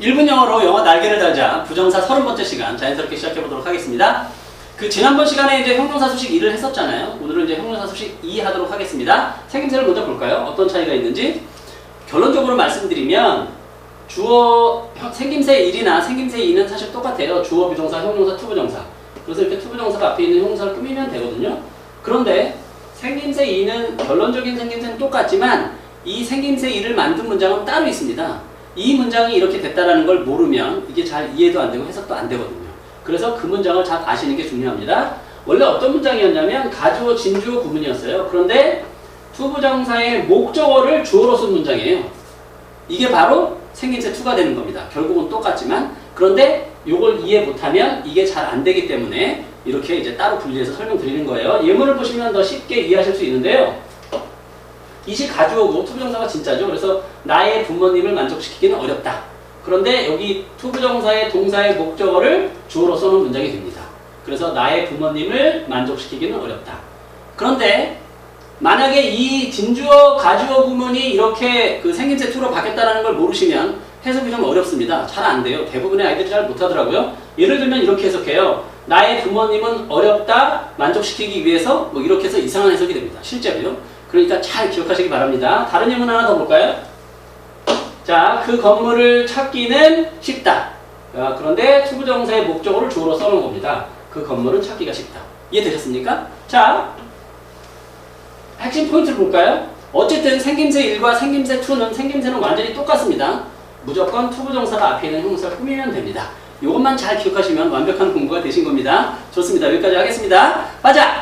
1분 영어로 영어 날개를 달자 부정사 30번째 시간 자연스럽게 시작해 보도록 하겠습니다. 그 지난번 시간에 이제 형용사 수식 1을 했었잖아요. 오늘은 이제 형용사 수식 2 하도록 하겠습니다. 생김새를 먼저 볼까요? 어떤 차이가 있는지 결론적으로 말씀드리면 주어 형- 생김새 1이나 생김새 2는 사실 똑같아요. 주어 비동사, 형용사, 투부정사. 그래서 이렇게 투부정사가 앞에 있는 형용사를 꾸미면 되거든요. 그런데 생김새 2는 결론적인 생김새는 똑같지만 이 생김새 2를 만든 문장은 따로 있습니다. 이 문장이 이렇게 됐다라는 걸 모르면 이게 잘 이해도 안 되고 해석도 안 되거든요. 그래서 그 문장을 잘 아시는 게 중요합니다. 원래 어떤 문장이었냐면 가주어, 진주어 구문이었어요. 그런데 투부정사의 목적어를 주어로 쓴 문장이에요. 이게 바로 생김새 2가 되는 겁니다. 결국은 똑같지만 그런데 이걸 이해 못하면 이게 잘 안 되기 때문에 이렇게 이제 따로 분리해서 설명드리는 거예요. 예문을 보시면 더 쉽게 이해하실 수 있는데요. 이시 가주어고 투부정사가 진짜죠. 그래서 나의 부모님을 만족시키기는 어렵다. 그런데 여기 투부정사의 동사의 목적어를 주어로 써놓은 문장이 됩니다. 그래서 나의 부모님을 만족시키기는 어렵다. 그런데 만약에 이 진주어 가주어 구문이 이렇게 그 생김새 투로 바뀌었다는 걸 모르시면 해석이 좀 어렵습니다. 잘 안 돼요. 대부분의 아이들이 잘 못하더라고요. 예를 들면 이렇게 해석해요. 나의 부모님은 어렵다 만족시키기 위해서 뭐 이렇게 해서 이상한 해석이 됩니다. 실제로요. 그러니까 잘 기억하시기 바랍니다. 다른 예문 하나 더 볼까요? 자, 그 건물을 찾기는 쉽다. 아, 그런데 투부정사의 목적어를 주어로 써놓은 겁니다. 그 건물은 찾기가 쉽다. 이해되셨습니까? 자, 핵심 포인트를 볼까요? 어쨌든 생김새 1과 생김새 2는 생김새는 완전히 똑같습니다. 무조건 투부정사가 앞에 있는 형용사를 꾸미면 됩니다. 이것만 잘 기억하시면 완벽한 공부가 되신 겁니다. 좋습니다. 여기까지 하겠습니다. 맞아!